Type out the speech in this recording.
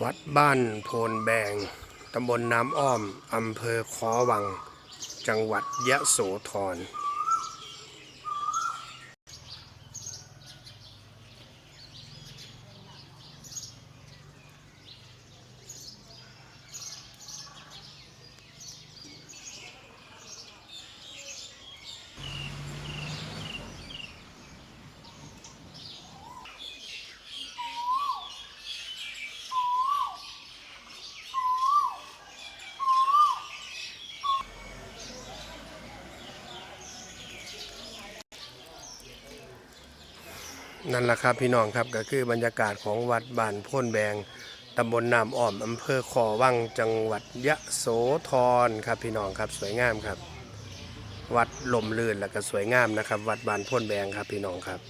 วัดบ้านโพนแบง ตำบลน้ำอ้อม อำเภอคอวัง จังหวัดยะโสธร นั่นแหละครับพี่น้องครับก็คือบรรยากาศของวัดบ้านโพ่นแบงตำบลนามอ้อมอำเภอขอวังจังหวัดยะโสธรครับพี่น้องครับสวยงามครับ วัดลมลื่นแล้วก็สวยงามนะครับ วัดบ้านโพ่นแบงครับพี่น้องครับ